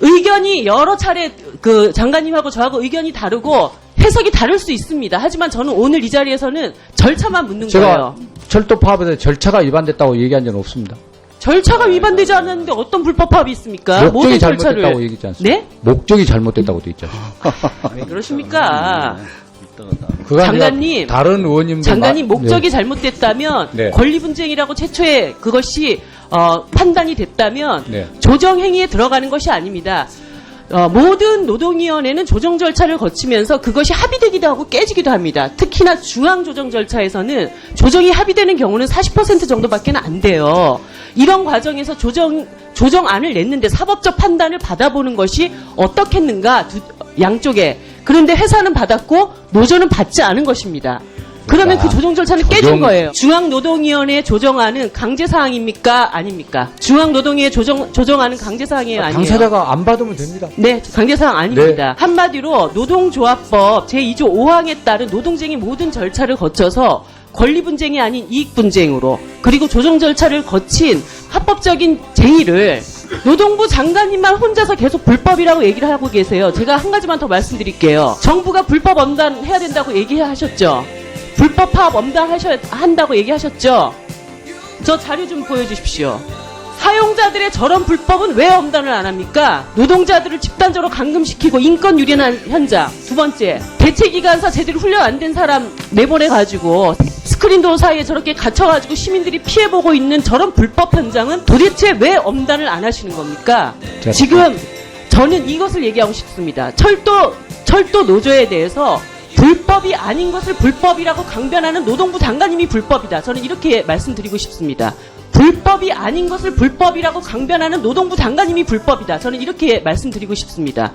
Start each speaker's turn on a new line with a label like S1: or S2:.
S1: 의견이 여러 차례 그 장관님하고 저하고 의견이 다르고 해석이 다를 수 있습니다. 하지만 저는 오늘 이 자리에서는 절차만 묻는
S2: 제가
S1: 거예요.
S2: 철도 파업에 대해 절차가 위반됐다고 얘기한 적은 없습니다.
S1: 절차가 위반되지 않았는데 어떤 불법 파업이 있습니까?
S2: 목적이
S1: 모든
S2: 잘못됐다고
S1: 절차를
S2: 얘기했지 않습니까?
S1: 네?
S2: 목적이 잘못됐다고 돼 있죠.
S1: 왜 그러십니까?
S2: 그거 아니라
S1: 장관님,
S2: 다른 의원님들
S1: 장관님
S2: 마-
S1: 목적이 잘못됐다면
S2: 네.
S1: 권리 분쟁이라고 최초에 그것이 어, 판단이 됐다면
S2: 네.
S1: 조정 행위에 들어가는 것이 아닙니다. 어, 모든 노동위원회는 조정 절차를 거치면서 그것이 합의되기도 하고 깨지기도 합니다. 특히나 중앙 조정 절차에서는 조정이 합의되는 경우는 40% 정도밖에 안 돼요. 이런 과정에서 조정 조정안을 냈는데 사법적 판단을 받아보는 것이 어떻겠는가 두- 양쪽에 그런데 회사는 받았고 노조는 받지 않은 것입니다. 그러면 그
S2: 그러니까
S1: 조정 절차는 깨진 거예요. 중앙노동위원회 조정안은 강제사항입니까? 아닙니까? 중앙노동위의 조정, 조정안은 강제사항이에요? 아니에요?
S2: 당사자가 안 받으면 됩니다.
S1: 네, 강제사항 아닙니다.
S2: 네.
S1: 한마디로 노동조합법 제2조 5항에 따른 노동쟁의 모든 절차를 거쳐서 권리 분쟁이 아닌 이익 분쟁으로 그리고 조정 절차를 거친 합법적인 쟁의를 노동부 장관님만 혼자서 계속 불법이라고 얘기를 하고 계세요. 제가 한 가지만 더 말씀드릴게요. 정부가 불법 엄단 해야 된다고 얘기하셨죠. 불법 파업 엄단 하셔, 한다고 얘기하셨죠. 저 자료 좀 보여주십시오. 사용자들의 저런 불법은 왜 엄단을 안 합니까? 노동자들을 집단적으로 감금시키고 인권 유린한 현장. 두 번째, 대체기간사 제대로 훈련 안 된 사람 내보내가지고 스크린도어 사이에 저렇게 갇혀가지고 시민들이 피해보고 있는 저런 불법 현장은 도대체 왜 엄단을 안 하시는 겁니까?
S2: 자,
S1: 지금 저는 이것을 얘기하고 싶습니다. 철도, 철도 노조에 대해서 불법이 아닌 것을 불법이라고 강변하는 노동부 장관님이 불법이다. 저는 이렇게 말씀드리고 싶습니다. 불법이 아닌 것을 불법이라고 강변하는 노동부 장관님이 불법이다. 저는 이렇게 말씀드리고 싶습니다.